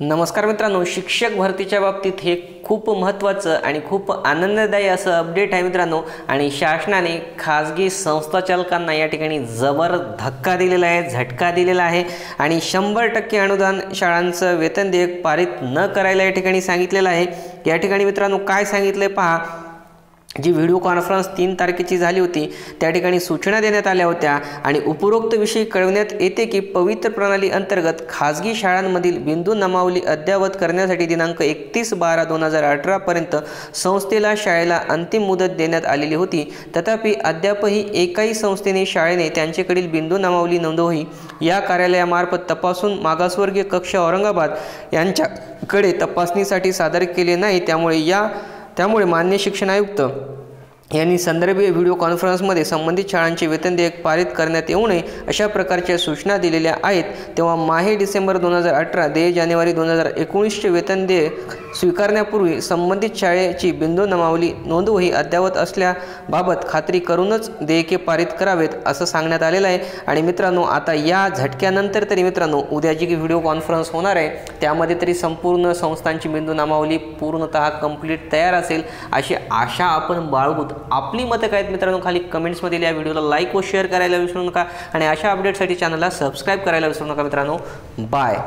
नमस्कार मित्रांनो शिक्षक भरतीच्या बाबतीत हे खूप महत्त्वाचं आणि खूप आनंददायी असं अपडेट आहे मित्रांनो. आणि शासनाने खाजगी संस्थाचालकांना या ठिकाणी जबर धक्का दिलेला आहे झटका दिलेला आहे. आणि शंभर टक्के अनुदान शाळांचं वेतन देयक पारित न करायला या ठिकाणी सांगितलेलं आहे. या ठिकाणी मित्रांनो काय सांगितलं आहे पहा. जी व्हिडिओ कॉन्फरन्स तीन तारखेची झाली होती त्या ठिकाणी सूचना देण्यात आल्या होत्या आणि उपरोक्त विषयी कळवण्यात येते की पवित्र प्रणाली अंतर्गत खाजगी शाळांमधील बिंदू नमावली अद्ययावत करण्यासाठी दिनांक एकतीस बारा दोन हजार अठरापर्यंत संस्थेला शाळेला अंतिम मुदत देण्यात आलेली होती. तथापि अद्यापही एकाही संस्थेने शाळेने त्यांच्याकडील बिंदू नमावली नोंदवही. या कार्यालयामार्फत तपासून मागासवर्गीय कक्ष औरंगाबाद यांच्याकडे तपासणीसाठी सादर केले नाही त्यामुळे या त्यामुळे मान्य शिक्षण आयुक्त यांनी संदर्भीय व्हिडिओ कॉन्फरन्समध्ये संबंधित शाळांचे वेतन देयक पारित करण्यात येऊ नये अशा प्रकारच्या सूचना दिलेल्या आहेत. तेव्हा माहे डिसेंबर दोन हजार अठरा दे जानेवारी दोन हजार एकोणीसचे वेतन देयक स्वीकारण्यापूर्वी संबंधित शाळेची बिंदू नमावली नोंदवही अद्यावत असल्याबाबत खात्री करूनच देयके पारित करावेत असं सांगण्यात आलेलं आहे. आणि मित्रांनो आता या झटक्यानंतर तरी मित्रांनो उद्या जी व्हिडिओ कॉन्फरन्स होणार आहे त्यामध्ये तरी संपूर्ण संस्थांची बिंदू नामावली पूर्णतः कंप्लीट तयार असेल अशी आशा आपण बाळगूत आपली मतं काय आहेत मित्रांनो खाली कमेंट्समध्ये या व्हिडिओला लाईक व शेअर करायला विसरू नका. आणि अशा अपडेटसाठी चॅनलला सबस्क्राईब करायला विसरू नका मित्रांनो. बाय